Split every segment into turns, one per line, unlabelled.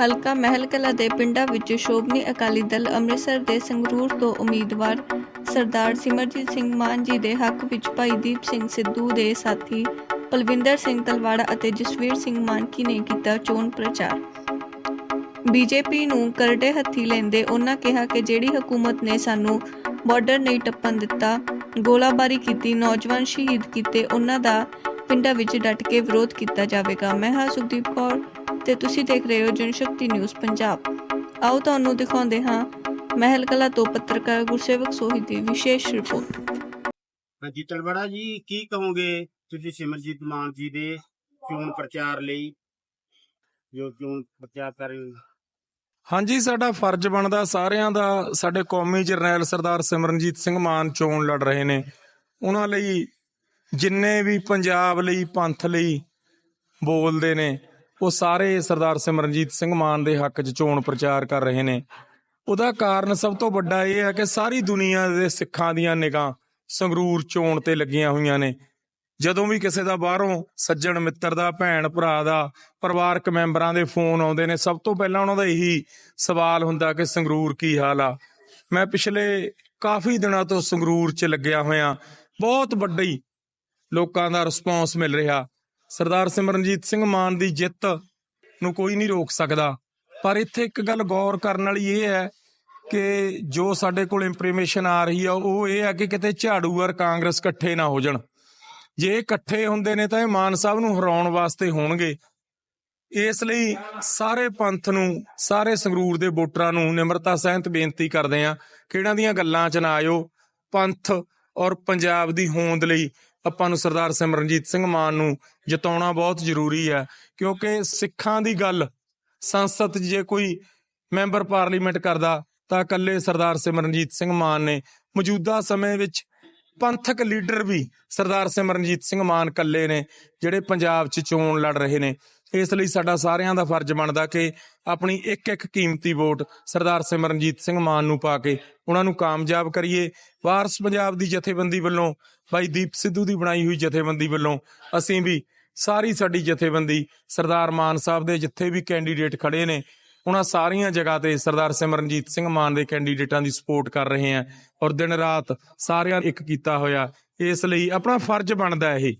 ਹਲਕਾ ਮਹਿਲ ਕਲਾ ਦੇ ਪਿੰਡਾਂ ਵਿੱਚ ਸ਼ੋਭਨੀ ਅਕਾਲੀ ਦਲ ਅੰਮ੍ਰਿਤਸਰ ਦੇ ਸੰਗਰੂਰ ਤੋਂ ਉਮੀਦਵਾਰ ਸਰਦਾਰ ਸਿਮਰਜੀਤ ਸਿੰਘ ਮਾਨ ਜੀ ਦੇ ਹੱਕ ਵਿੱਚ ਭਾਈ ਦੀਪ ਸਿੰਘ ਸਿੱਧੂ ਦੇ ਸਾਥੀ ਪਲਵਿੰਦਰ ਸਿੰਘ ਤਲਵਾੜਾ ਅਤੇ ਜਸਵੀਰ ਸਿੰਘ ਮਾਨਕੀ ਨੇ ਕੀਤਾ ਚੋਣ ਪ੍ਰਚਾਰ। ਬੀਜੇਪੀ ਨੂੰ ਕਰੜੇ ਹੱਥੀ ਲੈਂਦੇ ਉਹਨਾਂ ਕਿਹਾ ਕਿ ਜਿਹੜੀ ਹਕੂਮਤ ਨੇ ਸਾਨੂੰ ਬਾਰਡਰ ਨਹੀਂ ਟੱਪਣ ਦਿੱਤਾ, ਗੋਲਾਬਾਰੀ ਕੀਤੀ, ਨੌਜਵਾਨ ਸ਼ਹੀਦ ਕੀਤੇ ਉਹਨਾਂ ਦਾ ਪਿੰਡਾਂ ਵਿੱਚ ਡਟ ਕੇ ਵਿਰੋਧ ਕੀਤਾ ਜਾਵੇਗਾ। ਮੈਂ ਹਾਂ ਸੁਖਦੀਪ ਕੌਰ ਤੇ ਤੁਸੀਂ ਦੇਖ ਰਹੇ ਹੋ ਜਨਸ਼ਕਤੀ ਨਿਊਜ਼ ਪੰਜਾਬ। ਆਓ ਤੁਹਾਨੂੰ ਦਿਖਾਉਂਦੇ ਹਾਂ ਮਹਿਲ ਕਲਾ ਤੋਂ ਪੱਤਰਕਾਰ ਗੁਰਸੇਵਕ ਸੋਹੀ ਦੀ ਵਿਸ਼ੇਸ਼ ਰਿਪੋਰਟ।
ਹਾਂਜੀ ਤਲਵਾੜਾ ਜੀ ਕੀ ਕਹੋਗੇ ਤੁਸੀਂ ਸਿਮਰਜੀਤ ਮਾਨ ਜੀ ਦੇ ਚੋਣ ਪ੍ਰਚਾਰ ਲਈ? ਜੋ ਚੋਣ ਪ੍ਰਚਾਰ ਕਰ ਰਹੇ ਹੋ।
ਹਾਂਜੀ ਸਾਡਾ ਫਰਜ਼ ਬਣਦਾ ਸਾਰਿਆਂ ਦਾ ਸਾਡੇ ਕੌਮੀ ਜਰਨੈਲ ਸਰਦਾਰ ਸਿਮਰਨਜੀਤ ਸਿੰਘ ਮਾਨ ਚੋਣ ਲੜ ਰਹੇ ਨੇ। ਉਹਨਾਂ ਲਈ ਜਿੰਨੇ ਵੀ ਪੰਜਾਬ ਲਈ ਪੰਥ ਲਈ ਬੋਲਦੇ ਨੇ ਉਹ ਸਾਰੇ ਸਰਦਾਰ ਸਿਮਰਨਜੀਤ ਸਿੰਘ ਮਾਨ ਦੇ ਹੱਕ 'ਚ ਚੋਣ ਪ੍ਰਚਾਰ ਕਰ ਰਹੇ ਨੇ। ਉਹਦਾ ਕਾਰਨ ਸਭ ਤੋਂ ਵੱਡਾ ਇਹ ਹੈ ਕਿ ਸਾਰੀ ਦੁਨੀਆ ਦੇ ਸਿੱਖਾਂ ਦੀਆਂ ਨਿਗਾਹ ਸੰਗਰੂਰ ਚੋਣ ਤੇ ਲੱਗੀਆਂ ਹੋਈਆਂ ਨੇ। ਜਦੋਂ ਵੀ ਕਿਸੇ ਦਾ ਬਾਹਰੋਂ ਸੱਜਣ ਮਿੱਤਰ ਦਾ, ਭੈਣ ਭਰਾ ਦਾ, ਪਰਿਵਾਰਕ ਮੈਂਬਰਾਂ ਦੇ ਫੋਨ ਆਉਂਦੇ ਨੇ, ਸਭ ਤੋਂ ਪਹਿਲਾਂ ਉਹਨਾਂ ਦਾ ਇਹੀ ਸਵਾਲ ਹੁੰਦਾ ਕਿ ਸੰਗਰੂਰ ਕੀ ਹਾਲ ਆ? ਮੈਂ ਪਿਛਲੇ ਕਾਫੀ ਦਿਨਾਂ ਤੋਂ ਸੰਗਰੂਰ 'ਚ ਲੱਗਿਆ ਹੋਇਆ। ਬਹੁਤ ਵੱਡੀ ਲੋਕਾਂ ਦਾ ਰਿਸਪੌਂਸ ਮਿਲ ਰਿਹਾ। ਸਰਦਾਰ ਸਿਮਰਨਜੀਤ ਸਿੰਘ ਮਾਨ ਦੀ ਜਿੱਤ ਨੂੰ ਕੋਈ ਨਹੀਂ ਰੋਕ ਸਕਦਾ। ਪਰ ਇੱਥੇ ਇੱਕ ਗੱਲ ਗੌਰ ਕਰਨ ਵਾਲੀ ਇਹ ਹੈ ਕਿ ਜੋ ਸਾਡੇ ਕੋਲ ਇੰਫੋਰਮੇਸ਼ਨ ਆ ਰਹੀ ਆ, ਉਹ ਇਹ ਹੈ ਕਿ ਕਿਤੇ ਝਾੜੂ ਔਰ ਕਾਂਗਰਸ ਇਕੱਠੇ ਨਾ ਹੋ ਜਾਣ। ਜੇ ਇਕੱਠੇ ਹੁੰਦੇ ਨੇ ਤਾਂ ਇਹ ਮਾਨ ਸਾਹਿਬ ਨੂੰ ਹਰਾਉਣ ਵਾਸਤੇ ਹੋਣਗੇ। ਇਸ ਲਈ ਸਾਰੇ ਪੰਥ ਨੂੰ, ਸਾਰੇ ਸੰਗਰੂਰ ਦੇ ਵੋਟਰਾਂ ਨੂੰ ਨਿਮਰਤਾ ਸਹਿਤ ਬੇਨਤੀ ਕਰਦੇ ਆ ਕਿ ਇਹਨਾਂ ਦੀਆਂ ਗੱਲਾਂ 'ਚ ਨਾ ਆਇਓ। ਪੰਥ ਔਰ ਪੰਜਾਬ ਦੀ ਹੋਂਦ ਲਈ ਆਪਾਂ ਨੂੰ ਸਰਦਾਰ ਸਿਮਰਨਜੀਤ ਸਿੰਘ ਮਾਨ ਨੂੰ ਜਿਤਾਉਣਾ ਬਹੁਤ ਜ਼ਰੂਰੀ ਹੈ, ਕਿਉਂਕਿ ਸਿੱਖਾਂ ਦੀ ਗੱਲ ਸੰਸਦ 'ਚ ਜੇ ਕੋਈ ਮੈਂਬਰ ਪਾਰਲੀਮੈਂਟ ਕਰਦਾ, ਤਾਂ ਇਕੱਲੇ ਸਰਦਾਰ ਸਿਮਰਨਜੀਤ ਸਿੰਘ ਮਾਨ ਨੇ। ਮੌਜੂਦਾ ਸਮੇਂ ਵਿੱਚ ਪੰਥਕ ਲੀਡਰ ਵੀ ਸਰਦਾਰ ਸਿਮਰਨਜੀਤ ਸਿੰਘ ਮਾਨ ਇਕੱਲੇ ਨੇ, ਜਿਹੜੇ ਪੰਜਾਬ 'ਚ ਚੋਣ ਲੜ ਰਹੇ ਨੇ। ਇਸ ਲਈ ਸਾਡਾ ਸਾਰਿਆਂ ਦਾ ਫਰਜ਼ ਬਣਦਾ ਕਿ ਆਪਣੀ ਇੱਕ ਇੱਕ ਕੀਮਤੀ ਵੋਟ ਸਰਦਾਰ ਸਿਮਰਨਜੀਤ ਸਿੰਘ ਮਾਨ ਨੂੰ ਪਾ ਕੇ ਉਹਨਾਂ ਨੂੰ ਕਾਮਯਾਬ ਕਰੀਏ। ਵਾਰਸ ਪੰਜਾਬ ਦੀ ਜਥੇਬੰਦੀ ਵੱਲੋਂ ਭਾਈ ਦੀਪ ਸਿੱਧੂ ਦੀ ਬਣਾਈ ਹੋਈ ਜਥੇਬੰਦੀ ਵੱਲੋਂ ਅਸੀਂ ਵੀ ਸਾਰੀ ਸਾਡੀ ਜਥੇਬੰਦੀ ਸਰਦਾਰ ਮਾਨ ਸਾਹਿਬ ਦੇ ਜਿੱਥੇ ਵੀ ਕੈਂਡੀਡੇਟ ਖੜੇ ਨੇ, ਉਹਨਾਂ ਸਾਰੀਆਂ ਜਗ੍ਹਾ ਤੇ ਸਰਦਾਰ ਸਿਮਰਨਜੀਤ ਸਿੰਘ ਮਾਨ ਦੇ ਕੈਂਡੀਡੇਟਾਂ ਦੀ ਸਪੋਰਟ ਕਰ ਰਹੇ ਹਾਂ ਔਰ ਦਿਨ ਰਾਤ ਸਾਰਿਆਂ ਇੱਕ ਕੀਤਾ ਹੋਇਆ। ਇਸ ਲਈ ਆਪਣਾ ਫਰਜ਼ ਬਣਦਾ ਇਹ।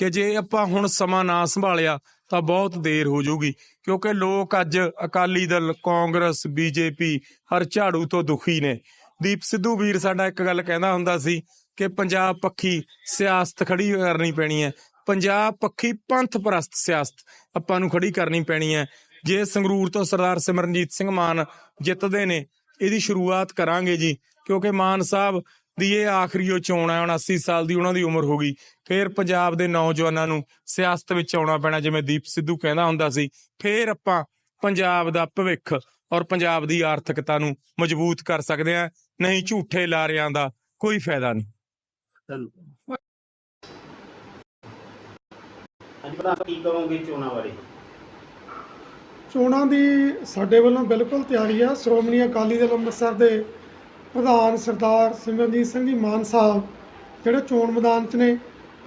ਕਿ ਜੇ ਆਪਾਂ ਹੁਣ ਸਮਾਂ ਨਾ ਸੰਭਾਲਿਆ ਤਾਂ ਬਹੁਤ ਦੇਰ ਹੋ ਜਾਊਗੀ। ਕਿਉਂਕਿ ਲੋਕ ਅੱਜ ਅਕਾਲੀ ਦਲ, ਕਾਂਗਰਸ, ਬੀਜੇਪੀ ਹਰ ਝਾੜੂ ਤੋਂ ਦੁਖੀ ਨੇ। ਦੀਪ ਸਿੱਧੂ ਵੀਰ ਸਾਡਾ ਇੱਕ ਗੱਲ ਕਹਿੰਦਾ ਹੁੰਦਾ ਸੀ ਕਿ ਪੰਜਾਬ ਪੱਖੀ ਸਿਆਸਤ ਖੜੀ ਕਰਨੀ ਪੈਣੀ ਹੈ। ਪੰਜਾਬ ਪੱਖੀ ਪੰਥ ਪ੍ਰਸਤ ਸਿਆਸਤ ਆਪਾਂ ਨੂੰ ਖੜੀ ਕਰਨੀ ਪੈਣੀ ਹੈ। ਜੇ ਸੰਗਰੂਰ ਤੋਂ ਸਰਦਾਰ ਸਿਮਰਨਜੀਤ ਸਿੰਘ ਮਾਨ ਜਿੱਤਦੇ ਨੇ, ਇਹਦੀ ਸ਼ੁਰੂਆਤ ਕਰਾਂਗੇ ਜੀ। ਕਿਉਂਕਿ ਮਾਨ ਸਾਹਿਬ ਦੀ ਇਹ ਆਖਰੀ ਉਹ ਚੋਣ ਹੈ ਹੁਣ 80 ਸਾਲ ਦੀ ਉਹਨਾਂ ਦੀ ਉਮਰ ਹੋ ਗਈ। ਫਿਰ ਪੰਜਾਬ ਦੇ ਨੌਜਵਾਨਾਂ ਨੂੰ ਸਿਆਸਤ ਵਿੱਚ ਆਉਣਾ ਪੈਣਾ ਜਿਵੇਂ ਦੀਪ ਸਿੱਧੂ ਕਹਿੰਦਾ ਹੁੰਦਾ ਸੀ ਫਿਰ ਆਪਾਂ ਪੰਜਾਬ ਦਾ ਭਵਿੱਖ ਔਰ ਪੰਜਾਬ ਦੀ ਆਰਥਿਕਤਾ ਨੂੰ ਮਜ਼ਬੂਤ ਕਰ ਸਕਦੇ ਹਾਂ ਨਹੀਂ ਝੂਠੇ ਲਾਰਿਆਂ ਦਾ ਕੋਈ ਫਾਇਦਾ ਨਹੀਂ।
ਕੀ ਕਹੋਗੇ ਚੋਣਾਂ ਬਾਰੇ?
ਚੋਣਾਂ ਦੀ ਸਾਡੇ ਵੱਲੋਂ ਬਿਲਕੁਲ ਤਿਆਰੀ ਆ। ਸ਼੍ਰੋਮਣੀ ਅਕਾਲੀ ਦਲ ਅੰਮ੍ਰਿਤਸਰ ਦੇ ਪ੍ਰਧਾਨ ਸਰਦਾਰ ਸਿਮਰਨਜੀਤ ਸਿੰਘ ਜੀ ਮਾਨ ਸਾਹਿਬ ਜਿਹੜੇ ਚੋਣ ਮੈਦਾਨ 'ਚ ਨੇ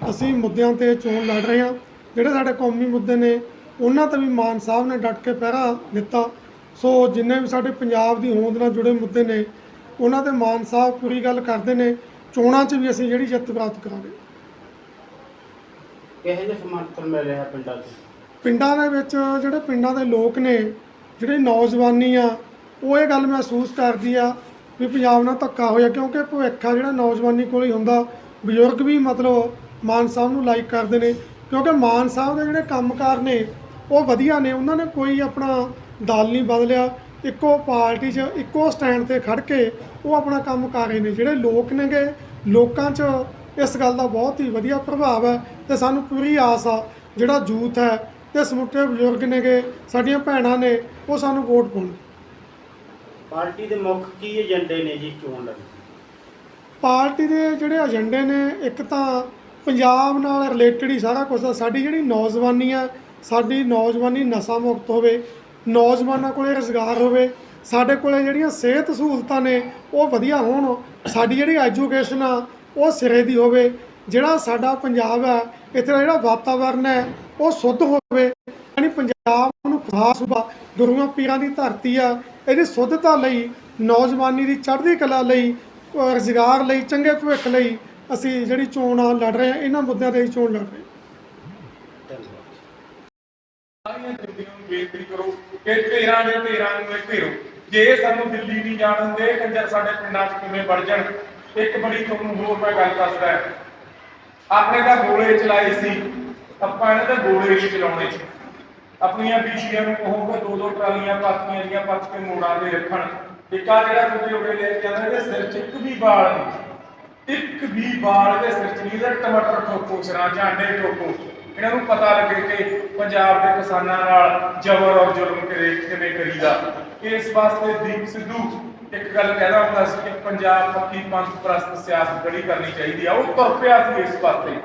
ਅਸੀਂ ਮੁੱਦਿਆਂ ਤੇ ਚੋਣ ਲੜ ਰਹੇ ਹਾਂ। ਜਿਹੜੇ ਸਾਡੇ ਕੌਮੀ ਮੁੱਦੇ ਨੇ ਉਹਨਾਂ ਤੇ ਵੀ ਮਾਨ ਸਾਹਿਬ ਨੇ ਡਟ ਕੇ ਪਹਿਰਾ ਦਿੱਤਾ। ਸੋ ਜਿੰਨੇ ਵੀ ਸਾਡੇ ਪੰਜਾਬ ਦੀ ਹੋਂਦ ਨਾਲ ਜੁੜੇ ਮੁੱਦੇ ਨੇ ਉਹਨਾਂ ਤੇ ਮਾਨ ਸਾਹਿਬ ਪੂਰੀ ਗੱਲ ਕਰਦੇ ਨੇ। ਚੋਣਾਂ 'ਚ ਵੀ ਅਸੀਂ ਜਿਹੜੀ ਜਿੱਤ ਪ੍ਰਾਪਤ ਕਰਾਂਗੇ।
ਕਿਹੋ ਜਿਹਾ ਸਮਰਥਨ ਮਿਲ ਰਿਹਾ ਪਿੰਡਾਂ 'ਚ?
ਪਿੰਡਾਂ ਦੇ ਵਿੱਚ ਜਿਹੜੇ ਪਿੰਡਾਂ ਦੇ ਲੋਕ ਨੇ ਜਿਹੜੇ ਨੌਜਵਾਨੀ ਆ ਉਹ ਇਹ ਗੱਲ ਮਹਿਸੂਸ ਕਰਦੀ ਆ ਵੀ ਪੰਜਾਬ ਨਾਲ ਧੱਕਾ ਹੋਇਆ ਕਿਉਂਕਿ ਭਵਿੱਖ ਆ ਜਿਹੜਾ ਨੌਜਵਾਨੀ ਕੋਲ ਹੀ ਹੁੰਦਾ। ਬਜ਼ੁਰਗ ਵੀ ਮਤਲਬ ਮਾਨ ਸਾਹਿਬ ਨੂੰ ਲਾਈਕ ਕਰਦੇ ਨੇ, ਕਿਉਂਕਿ ਮਾਨ ਸਾਹਿਬ ਦੇ ਜਿਹੜੇ ਕੰਮਕਾਰ ਨੇ, ਉਹ ਵਧੀਆ ਨੇ। ਉਹਨਾਂ ਨੇ ਕੋਈ ਆਪਣਾ ਦਲ ਨਹੀਂ ਬਦਲਿਆ। ਇੱਕੋ ਪਾਰਟੀ 'ਚ, ਇੱਕੋ ਸਟੈਂਡ ਤੇ ਖੜ ਕੇ ਉਹ ਆਪਣਾ ਕੰਮ ਕਰ ਰਹੇ ਨੇ। ਜਿਹੜੇ ਲੋਕ ਨੇਗੇ, ਲੋਕਾਂ 'ਚ ਇਸ ਗੱਲ ਦਾ ਬਹੁਤ ਹੀ ਵਧੀਆ ਪ੍ਰਭਾਵ ਹੈ ਤੇ ਸਾਨੂੰ ਪੂਰੀ ਆਸ ਆ, ਜਿਹੜਾ ਯੂਥ ਹੈ ਤੇ ਸਮੁੱਚੇ ਬਜ਼ੁਰਗ ਨੇਗੇ, ਸਾਡੀਆਂ ਭੈਣਾਂ ਨੇ, ਉਹ ਸਾਨੂੰ ਵੋਟ ਪਾਉਣ।
ਪਾਰਟੀ ਦੇ ਮੁੱਖ ਕੀ ਏਜੰਡੇ ਨੇ ਜੀ ਚੋਣ ਲੜੀ
ਪਾਰਟੀ ਦੇ ਜਿਹੜੇ ਏਜੰਡੇ ਨੇ, ਇੱਕ ਤਾਂ ਪੰਜਾਬ ਨਾਲ ਰਿਲੇਟਡ ਹੀ ਸਾਰਾ ਕੁਝ ਆ। ਸਾਡੀ ਜਿਹੜੀ ਨੌਜਵਾਨੀ ਆ, ਸਾਡੀ ਨੌਜਵਾਨੀ ਨਸ਼ਾ ਮੁਕਤ ਹੋਵੇ, ਨੌਜਵਾਨਾਂ ਕੋਲੇ ਰੁਜ਼ਗਾਰ ਹੋਵੇ, ਸਾਡੇ ਕੋਲੇ ਜਿਹੜੀਆਂ ਸਿਹਤ ਸਹੂਲਤਾਂ ਨੇ, ਉਹ ਵਧੀਆ ਹੋਣ, ਸਾਡੀ ਜਿਹੜੀ ਐਜੂਕੇਸ਼ਨ ਆ, ਉਹ ਸਿਰੇ ਦੀ ਹੋਵੇ, ਜਿਹੜਾ ਸਾਡਾ ਪੰਜਾਬ ਹੈ ਇੱਥੇ ਦਾ ਜਿਹੜਾ ਵਾਤਾਵਰਨ ਹੈ, ਉਹ ਸ਼ੁੱਧ ਹੋਵੇ ਯਾਨੀ ਪੰਜਾਬ ਨੂੰ ਖਾਸ ਸੂਬਾ ਗੁਰੂਆਂ ਪੀਰਾਂ ਦੀ ਧਰਤੀ ਆ, ਇਹਦੀ ਸੁੱਧਤਾ ਲਈ, ਨੌਜਵਾਨੀ ਦੀ ਚੜ੍ਹਦੀ ਕਲਾ ਲਈ ਰੁਜ਼ਗਾਰ ਲਈ, ਚੰਗੇ ਭਵਿੱਖ ਲਈ ਅਸੀਂ ਜਿਹੜੀ ਚੋਣ ਆ ਲੜ ਰਹੇ ਹਾਂ ਇਹਨਾਂ ਮੁੱਦਿਆਂ ਤੇ ਚੋਣ ਲੜ ਰਹੇ
ਸਾਰੀਆਂ ਜੁਗੀਆਂ ਨੂੰ ਬੇਨਤੀ ਕਰੋ ਕਿ ਧੇਰਾਂ ਦੇ ਧੇਰਾਂ ਨੂੰ ਇਹ ਜੇ ਸਾਨੂੰ ਦਿੱਲੀ ਨਹੀਂ ਜਾਣ ਦਿੰਦੇ ਕੰਜਰ ਸਾਡੇ ਪਿੰਡਾਂ 'ਚ ਕਿਵੇਂ ਵੜ ਜਾਣ ਇੱਕ ਬੜੀ ਤੁਹਾਨੂੰ ਹੋਰ ਮੈਂ ਗੱਲ ਦੱਸਦਾ ਆਪਣੇ ਤਾਂ ਗੋਲੇ ਚਲਾਏ ਸੀ, ਆਪਾਂ ਇਹਨਾਂ ਦੇ ਗੋਲੇ ਨਹੀਂ ਚਲਾਉਣੇ। ਆਪਣੀਆਂ ਬੀਸ਼ੀਆਂ ਨੂੰ ਕਹੋਗੇ, ਦੋ ਦੋ ਟਰਾਲੀਆਂ ਪਾਤੀਆਂ ਦੀਆਂ ਪੱਤ ਕੇ ਮੋੜਾਂ ਤੇ ਰੱਖਣ। ਇੱਕ ਜਿਹੜਾ ਤੁਸੀਂ ਉਰੇ ਲੈ ਕੇ ਆਉਂਦੇ, ਇਹਦੇ ਸਿਰ 'ਚ ਇੱਕ ਵੀ ਵਾਲ ਨਹੀਂ। ਇੱਕ ਵੀ ਵਾਲ ਦੇ ਸਿਰ 'ਚ ਨਹੀਂ, ਇਹਦਾ ਟਮਾਟਰ ਠੋਕੋ ਸਿਰਾਂ ਝਾਂਡੇ ਠੋਕੋ। ਇਹਨਾਂ ਨੂੰ ਪਤਾ ਲੱਗੇ ਕਿ ਪੰਜਾਬ ਦੇ ਕਿਸਾਨਾਂ ਨਾਲ ਜ਼ਬਰ ਔਰ ਜ਼ੁਲਮ ਕਿਵੇਂ ਕਿਵੇਂ ਕਰੀਦਾ। ਇਸ ਵਾਸਤੇ ਦੀਪ ਸਿੱਧੂ ਇੱਕ ਗੱਲ ਕਹਿਦਾ ਹੁੰਦਾ ਸੀ ਕਿ ਪੰਜਾਬ ਪੱਕੀ ਪੰਥ ਪ੍ਰਸਤ ਸਿਆਸਤ ਜਿਹੜੀ ਕਰਨੀ ਚਾਹੀਦੀ ਆ। ਉਹ ਤੁਰ ਪਿਆ ਸੀ ਇਸ ਵਾਸਤੇ।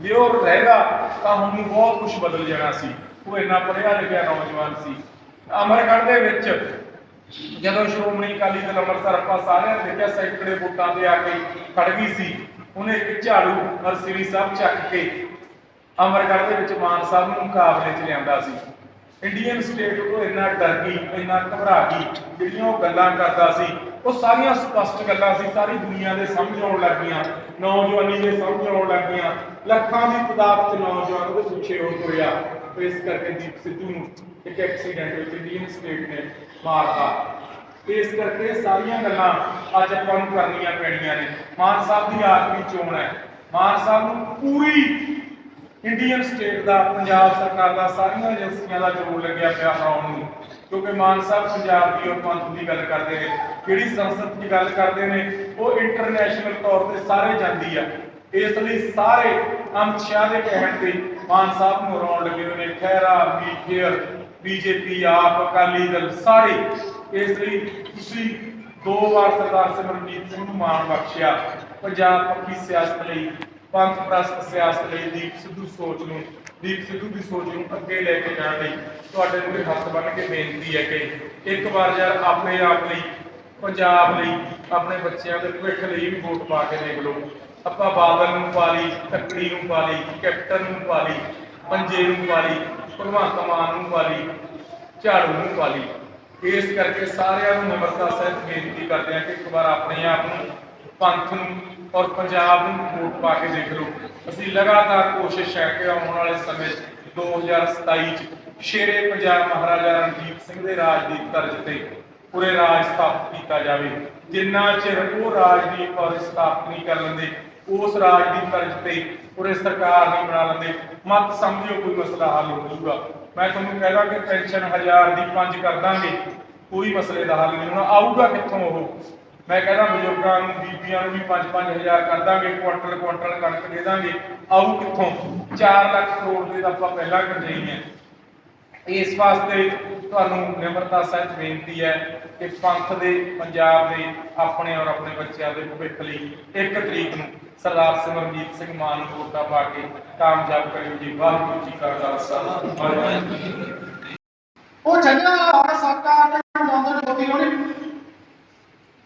ਜੇ ਉਹ ਰਹੇਗਾ ਤਾਂ ਹੁਣ ਬਹੁਤ ਕੁਝ ਬਦਲ ਜਾਣਾ ਸੀ। ਉਹ ਇੰਨਾ ਪੜ੍ਹਿਆ ਲਿਖਿਆ ਨੌਜਵਾਨ ਸੀ। ਅਮਰਗੜ੍ਹ ਦੇ ਵਿੱਚ ਜਦੋਂ ਸ਼੍ਰੋਮਣੀ ਅਕਾਲੀ ਦਲ ਅੰਮ੍ਰਿਤਸਰ ਆਪਾਂ ਸਾਰਿਆਂ ਨੇ ਦੇਖਿਆ, ਸੈਂਕੜੇ ਵੋਟਾਂ ਤੇ ਆ ਕੇ ਖੜ ਗਈ ਸੀ। ਉਹਨੇ ਇੱਕ ਝਾੜੂ ਨਰਸਰੀ ਸਾਹਿਬ ਚੱਕ ਕੇ ਅਮਰਗੜ੍ਹ ਦੇ ਵਿੱਚ ਮਾਨ ਸਾਹਿਬ ਨੂੰ ਮੁਕਾਬਲੇ 'ਚ ਲਿਆਂਦਾ ਸੀ। ਇੰਡੀਅਨ ਸਟੇਟ ਉਹ ਇੰਨਾ ਡਰ ਗਈ, ਇੰਨਾ ਘਬਰਾ ਗਈ, ਜਿਹੜੀਆਂ ਉਹ ਗੱਲਾਂ ਕਰਦਾ ਸੀ, ਉਹ ਸਾਰੀਆਂ ਸਪਸ਼ਟ ਗੱਲਾਂ ਸੀ, ਸਾਰੀ ਦੁਨੀਆ ਦੇ ਸਮਝ ਆਉਣ ਲੱਗੀਆਂ ਨੌਜਵਾਨੀ ਦੇ ਸਮਝ ਆਉਣ ਲੱਗੀਆਂ ਲੱਖਾਂ ਦੀ ਤਾਦਾਦ 'ਚ ਨੌਜਵਾਨ ਉਹਦੇ ਪਿੱਛੇ ਹੋ ਤੁਰਿਆ। ਤੇ ਇਸ ਕਰਕੇ ਦੀਪ ਸਿੱਧੂ ਨੂੰ ਇੱਕ ਐਕਸੀਡੈਂਟ ਵਿੱਚ ਇੰਡੀਅਨ ਸਟੇਟ ਨੇ ਮਾਰਤਾ। ਤੇ ਇਸ ਕਰਕੇ ਸਾਰੀਆਂ ਗੱਲਾਂ ਅੱਜ ਆਪਾਂ ਨੂੰ ਕਰਨੀਆਂ ਪੈਣੀਆਂ ਨੇ। ਮਾਨ ਸਾਹਿਬ ਦੀ ਆਖਰੀ ਚੋਣ ਹੈ। ਮਾਨ ਸਾਹਿਬ ਨੂੰ ਪੂਰੀ ਇੰਡੀਅਨ ਸਟੇਟ ਦਾ, ਪੰਜਾਬ ਸਰਕਾਰ ਦਾ, ਸਾਰੀਆਂ ਏਜੰਸੀਆਂ ਦਾ ਜ਼ੋਰ ਲੱਗਿਆ ਪਿਆ ਹਰਾਉਣ ਨੂੰ। ਕਿਉਂਕਿ ਮਾਨ ਸਾਹਿਬ ਪੰਜਾਬ ਦੀ ਔਰ ਪੰਥ ਦੀ ਗੱਲ ਕਰਦੇ ਨੇ, ਜਿਹੜੀ ਸੰਸਦ ਦੀ ਗੱਲ ਕਰਦੇ ਨੇ, ਉਹ ਇੰਟਰਨੈਸ਼ਨਲ ਤੌਰ ਤੇ ਸਾਰੇ ਜਾਂਦੀ ਆ। ਇਸ ਲਈ ਸਾਰੇ ਅਮਿਤ ਸ਼ਾਹ ਦੇ ਕਹਿਣ ਤੇ ਮਾਨ ਸਾਹਿਬ ਨੂੰ ਹਰਾਉਣ ਲੱਗੇ ਨੇ। ਖਹਿਰਾ ਵੀ ਬੀਜੇਪੀ, ਆਪ, ਅਕਾਲੀ ਦਲ, ਸਾਰੇ ਇਸ ਲਈ ਤੁਸੀਂ ਦੋ ਵਾਰ ਸਰਦਾਰ ਸਿਮਰਨਜੀਤ ਸਿੰਘ ਨੂੰ ਮਾਣ ਬਖਸ਼ਿਆ। ਪੰਜਾਬ ਪੱਕੀ ਸਿਆਸਤ ਲਈ, ਪੰਥ ਪ੍ਰਸਤ ਸਿਆਸਤ ਲਈ ਦੀਪ ਸਿੱਧੂ ਸੋਚ ਨੂੰ, ਦੀਪ ਸਿੱਧੂ ਦੀ ਸੋਚ ਨੂੰ ਅੱਗੇ ਲੈ ਕੇ ਜਾਣ ਲਈ ਤੁਹਾਡੇ ਮੂਹਰੇ ਹੱਥ ਬੰਨ੍ਹ ਕੇ ਬੇਨਤੀ ਹੈ ਕਿ ਇੱਕ ਵਾਰ ਯਾਰ ਆਪਣੇ ਆਪ ਲਈ, ਪੰਜਾਬ ਲਈ, ਆਪਣੇ ਬੱਚਿਆਂ ਦੇ ਭਵਿੱਖ ਲਈ ਵੀ ਵੋਟ ਪਾ ਕੇ ਦੇਖ ਲਓ। ਆਪਾਂ ਬਾਦਲ ਨੂੰ ਪਾ ਲਈ, ਤੱਕੜੀ ਨੂੰ ਪਾ ਲਈ, ਕੈਪਟਨ ਨੂੰ ਪਾ ਲਈ ਪੰਜੇ ਨੂੰ ਪਾ ਲਈ, ਭਗਵੰਤ ਮਾਨ ਨੂੰ ਪਾ ਲਈ, ਝਾੜੂ ਨੂੰ ਪਾ ਲਈ। ਇਸ ਕਰਕੇ ਸਾਰਿਆਂ ਨੂੰ ਨਮਰਤਾ ਸਹਿਤ ਬੇਨਤੀ ਕਰਦੇ ਹਾਂ ਕਿ ਇੱਕ ਵਾਰ ਆਪਣੇ ਆਪ ਨੂੰ ਪੰਥ ਨੂੰ ਔਰ ਪੰਜਾਬ ਨੂੰ ਵੋਟ ਪਾ ਕੇ ਦੇਖ ਲਓ। ਅਸੀਂ ਲਗਾਤਾਰ ਕੋਸ਼ਿਸ਼ ਹੈ ਕਿ ਆਉਣ ਵਾਲੇ ਸਮੇਂ 'ਚ 2027 ਚ ਸ਼ੇਰੇ ਪੰਜਾਬ ਮਹਾਰਾਜਾ ਰਣਜੀਤ ਸਿੰਘ ਦੇ ਰਾਜ ਦੀ ਤਰਜ਼ ਤੇ ਪੂਰੇ ਰਾਜ ਸਥਾਪਿਤ ਕੀਤਾ ਜਾਵੇ। ਜਿੰਨਾ ਚਿਰ ਉਹ ਰਾਜ ਦੀ ਪਰ ਸਥਾਪਿਤ ਨਹੀਂ ਕਰ ਲੈਂਦੇ ਉਸ ਰਾਜ ਦੀ ਤਰਜ਼ ਤੇ ਪੂਰੇ ਸਰਕਾਰ ਨਹੀਂ ਬਣਾ ਲੈਂਦੇ। ਮਤ ਸਮਝਿਓ ਕੋਈ ਮਸਲਾ ਹੱਲ ਹੋ ਜਾਊਗਾ। ਮੈਂ ਤੁਹਾਨੂੰ ਕਹਿਦਾ ਕਿ ਪੈਨਸ਼ਨ ਹਜ਼ਾਰ ਦੀ ਪੰਜ ਕਰ ਦਾਂਗੇ। ਕੋਈ ਮਸਲੇ ਦਾ ਹੱਲ ਨਹੀਂ ਹੋਣਾ। ਆਊਗਾ ਕਿੱਥੋਂ ਉਹ? ਮੈਂ ਕਹਿੰਦਾ ਬਜ਼ੁਰਗਾਂ ਨੂੰ, ਬੀਬੀਆਂ ਨੂੰ ਵੀ 5-5000 ਕਰ ਦਾਂਗੇ। ਕੁਆਂਟਲ ਕੁਆਂਟਲ ਕਣਕ ਦੇ ਦਾਂਗੇ। ਆਊ ਕਿੱਥੋਂ? 4 ਲੱਖ ਕਰੋੜ ਦੇ ਦਾ ਆਪਾਂ ਪਹਿਲਾਂ ਕਰਦੇ ਹੀ। ਇਸ ਵਾਸਤੇ ਤੁਹਾਨੂੰ ਨਿਮਰਤਾ ਸਹਿਤ ਬੇਨਤੀ ਹੈ। ਕਿ ਪੰਥ ਦੇ, ਪੰਜਾਬ ਦੇ, ਆਪਣੇ ਔਰ ਆਪਣੇ ਬੱਚਿਆਂ ਦੇ ਭਵਿੱਖ ਲਈ 1 ਤਰੀਕ ਨੂੰ ਸਰਦਾਰ ਸਿਮਰਨਜੀਤ ਸਿੰਘ ਮਾਨ ਨੂੰ ਵੋਟਾਂ ਪਾ ਕੇ ਕਾਮਯਾਬ ਕਰਿਓ ਜੀ। ਵਾਹਿਗੁਰੂ ਜੀ ਕਾ ਖਾਲਸਾ।
ਉਹ ਚੱਲਿਆ ਭਾਰਤ ਸਰਕਾਰ ਦੇ ਜਾਂਦਾ ਜੋਤੀ ਹੋਣੀ।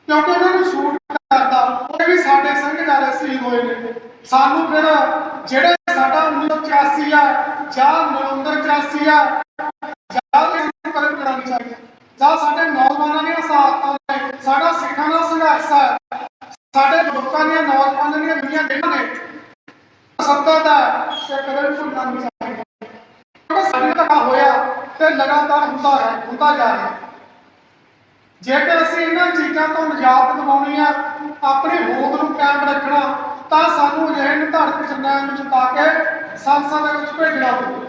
ਕਿਉਂਕਿ ਉਹਨਾਂ ਨੂੰ ਸ਼ੂਟ ਕਰਦਾ। ਉਹ ਵੀ ਸਾਡੇ ਸਿੰਘ ਜਾਰੇ ਸ਼ਹੀਦ ਹੋਏ ਨੇ। ਸਾਨੂੰ ਫਿਰ ਜਿਹੜੇ ਸਾਡਾ 1984 ਆ, ਜਾਂ ਨਵੰਬਰ 84 ਆ, ਜਾਂ ਇਹ ਕਰਾਉਣੀ ਚਾਹੀਦੀ। ਜਾਂ ਸਾਡੇ ਨੌਜਵਾਨਾਂ ਦੀਆਂ ਸਾਹਤਾਂ ਨੇ ਸਾਡਾ ਸਿੱਖਾਂ ਦਾ ਸੰਘਰਸ਼ ਹੈ ਸਾਡੇ ਲੋਕਾਂ ਦੀਆਂ ਨੌਜਵਾਨਾਂ ਦੀਆਂ ਦੁਨੀਆਂ ਜਿਹਨਾਂ ਨੇ ਸੱਤਾ ਦਾ ਤੇ ਕਦੇ ਵੀ ਭੁੱਲਣਾ ਨਹੀਂ ਚਾਹੀਦਾ ਕਿਉਂਕਿ ਸਾਡੇ ਧੱਕਾ ਹੋਇਆ ਤੇ ਲਗਾਤਾਰ ਹੁੰਦਾ ਹੈ ਹੁੰਦਾ ਜਾ ਰਿਹਾ। ਜੇਕਰ ਅਸੀਂ ਇਹਨਾਂ ਚੀਜ਼ਾਂ ਤੋਂ ਨਿਜਾਤ ਦਿਵਾਉਣੀ ਆ, ਆਪਣੀ ਹੋਂਦ ਨੂੰ ਕਾਇਮ ਰੱਖਣਾ, ਤਾਂ ਸਾਨੂੰ ਅਜਿਹੇ ਨਿਰਧਾਰਤ ਜਰਨੈਲ ਨੂੰ ਜਿਤਾ ਕੇ ਸੰਸਦ ਦੇ ਵਿੱਚ ਭੇਜਣਾ ਪਊ।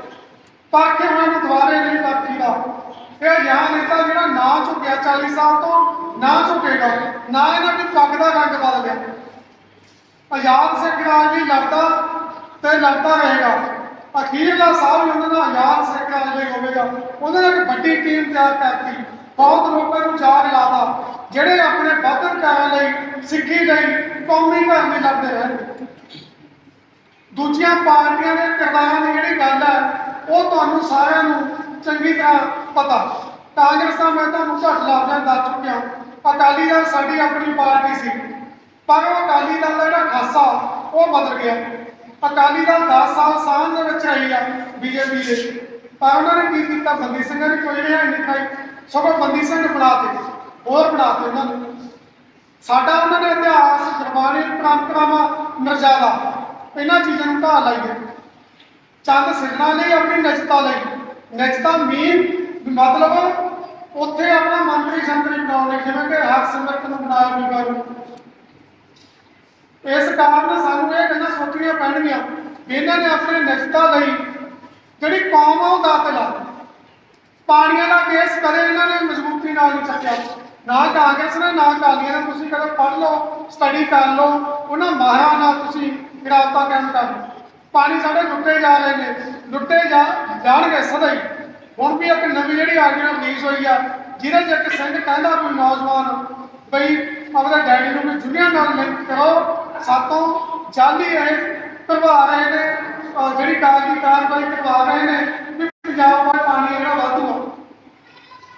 ਤਾਂ ਕਿ ਉਹਨਾਂ ਨੂੰ ਦੁਬਾਰੇ ਨਹੀਂ ਬਖਸ਼ੀਦਾ ਇਹ ਯਾਂ ਇਹਦਾ ਜਿਹੜਾ ਨਾ ਝੁਕਿਆ 40 ਸਾਲ ਤੋਂ ਨਾ ਝੁਕੇਗਾ, ਨਾ ਇਹਨਾਂ ਦੀ ਪੱਗ ਦਾ ਰੰਗ ਬਦਲ ਗਿਆ ਆਜ਼ਾਦ ਸਿੰਘ ਰਾਜ ਲਈ ਲੜਦਾ ਤੇ ਲੜਦਾ ਰਹੇਗਾ। ਅਖੀਰਲਾ ਸਾਹਿਬ ਵੀ ਉਹਨਾਂ ਦਾ ਆਜ਼ਾਦ ਸਿੱਖ ਰਾਜ ਲਈ ਹੋਵੇਗਾ। ਉਹਨਾਂ ਨੇ ਇੱਕ ਵੱਡੀ ਟੀਮ ਤਿਆਰ ਕਰਤੀ। ਬਹੁਤ ਲੋਕਾਂ ਨੂੰ ਜਾਗ ਲਾਤਾ ਜਿਹੜੇ ਆਪਣੇ ਵਾਧਨ ਕਰਨ ਲਈ, ਸਿੱਖੀ ਲਈ, ਕੌਮੀ ਧਰਮ ਲਈ ਲੜਦੇ ਰਹਿਣਗੇ ਦੂਜੀਆਂ ਪਾਰਟੀਆਂ ਦੇ ਕਿਰਦਾਰਾਂ ਦੀ ਜਿਹੜੀ ਗੱਲ ਹੈ, ਉਹ ਤੁਹਾਨੂੰ ਸਾਰਿਆਂ ਨੂੰ ਚੰਗੀ ਤਰ੍ਹਾਂ ਪਤਾ। ਕਾਂਗਰਸ ਦਾ ਮੈਂ ਤੁਹਾਨੂੰ ਘੱਟ ਲਫ਼ਜ਼ਾਂ ਦੱਸ ਚੁੱਕਿਆ। ਅਕਾਲੀ ਦਲ ਸਾਡੀ ਆਪਣੀ ਪਾਰਟੀ ਸੀ। ਪਰ ਉਹ ਅਕਾਲੀ ਦਲ ਦਾ ਜਿਹੜਾ ਖਾਸਾ, ਉਹ ਬਦਲ ਗਿਆ। ਅਕਾਲੀ ਦਲ 10 ਸਾਲ ਸਾਂਝ ਦੇ ਵਿੱਚ ਰਹੀ ਆ ਬੀਜੇਪੀ ਦੇ। ਪਰ ਉਹਨਾਂ ਨੇ ਕੀ ਕੀਤਾ? ਬੰਦੀ ਸਿੰਘਾਂ ਨੇ ਕੋਈ ਰਿਹਾਈ ਨਹੀਂ ਖਾਈ। ਸਗੋਂ ਬੰਦੀ ਸਿੰਘ ਬਣਾਤੇ ਹੋਰ ਬਣਾਤੇ ਉਹਨਾਂ ਨੂੰ। ਸਾਡਾ ਉਹਨਾਂ ਨੇ ਇਤਿਹਾਸ ਗੁਰਬਾਣੀ ਪਰੰਪਰਾਵਾਂ ਮਰਜ਼ਾਦਾ ਇਹਨਾਂ ਚੀਜ਼ਾਂ ਨੂੰ ਢਾਹ ਲਾਈ ਚੰਦ ਸਿੱਖਣਾ ਲਈ ਆਪਣੀ ਨਿਜਤਾ ਲਈ। ਨਿਜਤਾ ਮੀਨ ਮਤਲਬ ਉੱਥੇ ਆਪਣਾ ਮੰਤਰੀ ਸੰਤਰੀ ਬਣਾਉਣ ਲਈ ਜਿਵੇਂ ਕਿ ਹਰ ਸਿਮਰਤ ਨੂੰ ਬਣਾਇਆ ਵੀ ਕਰੋ ਇਸ ਕਾਰਨ ਸਾਨੂੰ ਇਹ ਗੱਲਾਂ ਸੋਚਣੀਆਂ ਪੈਣਗੀਆਂ ਵੀ ਇਹਨਾਂ ਨੇ ਆਪਣੇ ਨਿਜਤਾ ਲਈ ਜਿਹੜੀ ਕੌਮ ਆ ਉਹ ਦਾਤ ਲਾ ਪਾਣੀਆਂ ਦਾ ਕੇਸ ਕਦੇ ਇਹਨਾਂ ਨੇ ਮਜ਼ਬੂਤੀ ਨਾਲ ਨਹੀਂ ਚੱਕਿਆ। ਨਾ ਕਾਂਗਰਸ ਨੇ, ਨਾ ਅਕਾਲੀਆਂ ਨੇ। ਤੁਸੀਂ ਕਦੇ ਪੜ੍ਹ ਲਓ ਸਟੱਡੀ ਕਰ ਲਓ, ਉਹਨਾਂ ਮਾਹਰਾਂ ਨਾਲ ਤੁਸੀਂ ਗਿਰਾਵਤਾ ਕਾਇਮ ਕਰ ਪਾਣੀ ਸਾਡੇ ਲੁੱਟੇ ਜਾ ਰਹੇ ਨੇ, ਲੁੱਟੇ ਜਾ ਜਾਣਗੇ ਸਦਾ ਹੀ। ਹੁਣ ਵੀ ਇੱਕ ਨਵੀਂ ਜਿਹੜੀ ਆਰਡੀਨੈਂਸ ਰਿਲੀਜ਼ ਹੋਈ ਆ, ਜਿਹਦੇ 'ਚ ਇੱਕ ਸਿੰਘ ਕਹਿੰਦਾ ਕੋਈ ਨੌਜਵਾਨ ਬਈ, ਆਪਣਾ ਡੈਡੀ ਨੂੰ ਵੀ ਦੁਨੀਆ ਨਾਲ ਲਿੰਕ ਕਰੋ। ਸਾਤੋਂ ਜਾਲੀ ਇਹ ਕਰਵਾ ਰਹੇ ਨੇ ਜਿਹੜੀ ਕਾਗਜ਼ੀ ਕਾਰਵਾਈ ਕਰਵਾ ਰਹੇ ਨੇ, ਵੀ ਪੰਜਾਬ ਦਾ ਪਾਣੀ ਜਿਹੜਾ ਵਾਧੂ ਆ।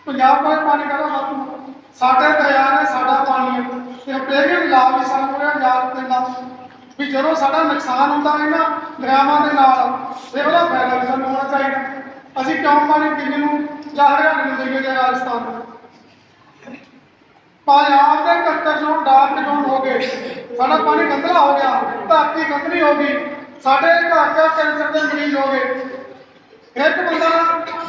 ਪੰਜਾਬ ਦਾ ਪਾਣੀ ਕਹਿੰਦਾ ਵਾਧੂ ਸਾਡਾ ਸਾਡੇ ਦਰਿਆ ਨੇ ਸਾਡਾ ਪਾਣੀ ਹੈ। ਤੇ ਹਰੇਕ ਲਾ ਵੀ ਸਾਨੂੰ ਇਹ ਯਾਦ ਦਿੰਦਾ ਵੀ ਜਦੋਂ ਸਾਡਾ ਨੁਕਸਾਨ ਹੁੰਦਾ ਇਹਨਾਂ ਦਰਿਆਵਾਂ ਦੇ ਨਾਲ ਤੇ ਉਹਦਾ ਫਾਇਦਾ ਵੀ ਸਾਨੂੰ ਹੋਣਾ ਚਾਹੀਦਾ। ਅਸੀਂ ਕਿਉਂ ਪਾਣੀ ਦਿੱਲੀ ਨੂੰ ਜਾਂ ਹਰਿਆਣੇ ਨੂੰ ਦੇਈਏ ਜਾਂ ਰਾਜਸਥਾਨ ਨੂੰ? ਪੰਜਾਬ ਦੇ 71 ਜ਼ੋਨ ਡਾਰਕ ਜ਼ੋਨ ਹੋ ਗਏ। ਸਾਡਾ ਪਾਣੀ ਗੰਦਲਾ ਹੋ ਗਿਆ, ਧਰਤੀ ਗੰਦਲੀ ਹੋ ਗਈ। ਸਾਡੇ ਘਰ ਘਰ ਕੈਂਸਰ ਦੇ ਮਰੀਜ਼ ਹੋ ਗਏ। ਇੱਕ ਬੰਦਾ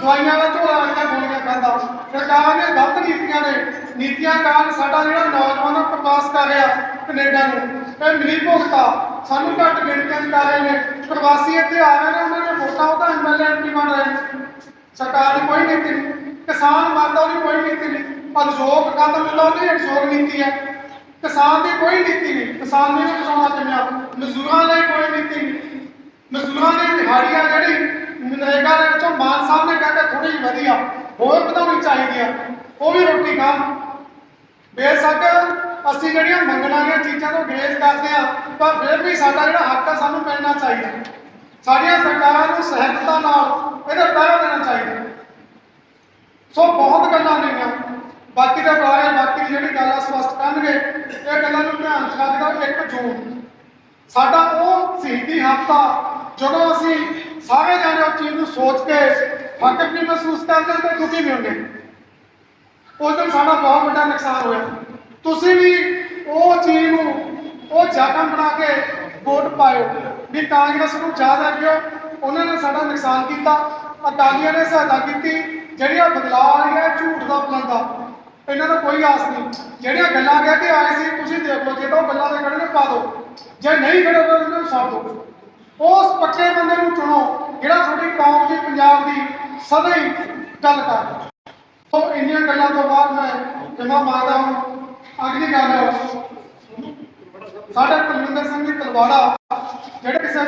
ਦਵਾਈਆਂ ਦਾ ਝੋਲਾ ਰੱਖਿਆ ਗੋਲੀਆਂ ਖਾਂਦਾ। ਸਰਕਾਰ ਨੇ ਗਲਤ ਨੀਤੀਆਂ ਨੇ। ਨੀਤੀਆਂ ਕਾਰਨ ਸਾਡਾ ਜਿਹੜਾ ਨੌਜਵਾਨ ਆ, ਪ੍ਰਵਾਸ ਕਰ ਰਿਹਾ ਕੈਨੇਡਾ ਨੂੰ। ਇਹ ਮਿਲੀ ਭੁਗਤਾ। ਸਾਨੂੰ ਘੱਟ ਗਿਣਤੀਆਂ 'ਚ ਕਰ ਰਹੇ ਨੇ। ਪ੍ਰਵਾਸੀ ਇੱਥੇ ਆ ਰਹੇ ਨੇ, ਉਹਨਾਂ ਨੇ ਵੋਟਾਂ ਉਹਦਾ ਐਮਐਲਏ ਐਮਪੀ ਬਣ ਰਹੇ ਸਰਕਾਰ ਦੀ ਕੋਈ ਨੀਤੀ ਨਹੀਂ ਕਿਸਾਨ ਮਰਦਾ ਉਹਦੀ ਕੋਈ ਨੀਤੀ ਨਹੀਂ ਉਦਯੋਗ ਖਤਮ ਹੁੰਦਾ ਉਹਦੀ ਨੀਤੀ ਹੈ। ਕਿਸਾਨ ਦੀ ਕੋਈ ਨੀਤੀ ਨਹੀਂ। ਕਿਸਾਨ ਨੂੰ ਨਹੀਂ ਬਚਾਉਣਾ ਚਾਹੀਦਾ ਮਜ਼ਦੂਰਾਂ ਲਈ ਕੋਈ ਨੀਤੀ ਨਹੀਂ। ਮਜ਼ਦੂਰਾਂ ਦੀ ਦਿਹਾੜੀ ਆ ਜਿਹੜੀ ਨਰੇਗਾ ਦੇ ਵਿੱਚੋਂ ਮਾਨ ਸਾਹਿਬ ਨੇ ਕਹਿੰਦੇ ਥੋੜੀ ਜਿਹੀ ਵਧੀਆ, ਹੋਰ ਵਧਾਉਣੀ ਚਾਹੀਦੀ ਆ, ਉਹ ਵੀ ਰੋਟੀ ਖਾਣ। ਬੇਸ਼ੱਕ ਅਸੀਂ ਜਿਹੜੀਆਂ ਮੰਗਣਾਂ ਦੀਆਂ ਚੀਜ਼ਾਂ ਤੋਂ ਗਰੇਜ਼ ਕਰਦੇ ਆ ਪਰ ਫਿਰ ਵੀ ਸਾਡਾ ਜਿਹੜਾ ਹੱਕ ਆ ਸਾਨੂੰ ਮਿਲਣਾ ਚਾਹੀਦਾ। ਸਾਡੀਆਂ ਸਰਕਾਰਾਂ ਨੂੰ ਸਹਿਜਤਾ ਨਾਲ ਇਹਦੇ ਪਹਿਰਾ ਦੇਣਾ ਚਾਹੀਦਾ। ਸੋ ਬਹੁਤ ਗੱਲਾਂ ਨੇਗੀਆਂ। ਬਾਕੀ ਦੇ ਬਾਰੇ ਬਾਕੀ ਦੀ ਜਿਹੜੀ ਗੱਲ ਆ ਸਪਸ਼ਟ ਕਰਨਗੇ ਇਹ ਗੱਲਾਂ ਨੂੰ ਧਿਆਨ ਚ ਰੱਖਦਾ ਇੱਕ ਜੂਨ ਸਾਡਾ ਉਹ ਸ਼ਹੀਦੀ ਹਫ਼ਤਾ, ਜਦੋਂ ਅਸੀਂ ਸਾਰੇ ਜਾਣੇ ਉਹ ਚੀਜ਼ ਨੂੰ ਸੋਚ ਕੇ ਫਕਰ ਵੀ ਮਹਿਸੂਸ ਕਰਦੇ ਤੇ ਦੁਖੀ ਵੀ ਹੁੰਦੇ ਉਸ ਦਿਨ ਸਾਡਾ ਬਹੁਤ ਵੱਡਾ ਨੁਕਸਾਨ ਹੋਇਆ। ਤੁਸੀਂ ਵੀ ਉਹ ਚੀਜ਼ ਨੂੰ, ਉਹ ਜ਼ਖਮ ਬਣਾ ਕੇ ਵੋਟ ਪਾਇਓ। ਵੀ ਕਾਂਗਰਸ ਨੂੰ ਯਾਦ ਰੱਖਿਓ ਉਹਨਾਂ ਨੇ ਸਾਡਾ ਨੁਕਸਾਨ ਕੀਤਾ। ਅਕਾਲੀਆਂ ਨੇ ਸਹਾਇਤਾ ਕੀਤੀ। ਜਿਹੜੀਆਂ ਬਦਲਾਅ ਆ ਰਹੀਆਂ ਝੂਠ ਦਾ ਪਲੰਦਾ ਇਹਨਾਂ ਦਾ ਕੋਈ ਆਸ ਨਹੀਂ। ਜਿਹੜੀਆਂ ਗੱਲਾਂ ਕਹਿ ਕੇ ਆਏ ਸੀ, ਤੁਸੀਂ ਦੇਖ ਲਓ, ਜੇ ਤਾਂ ਉਹ ਗੱਲਾਂ ਦੇ ਖੜੇ ਨੇ ਪਾ ਦਿਓ। ਜੇ ਨਹੀਂ ਖੜੇ ਤਾਂ ਉਹਨਾਂ ਨੂੰ ਛੱਡ ਦਿਓ। ਉਸ ਪੱਕੇ ਬੰਦੇ ਨੂੰ ਚੁਣੋ, ਜਿਹੜਾ ਤੁਹਾਡੀ ਕੌਮ ਦੀ, ਪੰਜਾਬ ਦੀ ਸਦਾ ਹੀ ਗੱਲ ਕਰਦਾ ਸੋ ਇੰਨੀਆਂ ਗੱਲਾਂ ਤੋਂ ਬਾਅਦ ਮੈਂ ਜਮਾ ਮਾਰਦਾ ਹਾਂ। ਅਗਲੀ ਗੱਲ ਸਾਡੇ ਪਰਮਿੰਦਰ ਸਿੰਘ ਦੀ ਤਲਵਾੜਾ, ਜਿਹੜੇ ਕਿਸੇ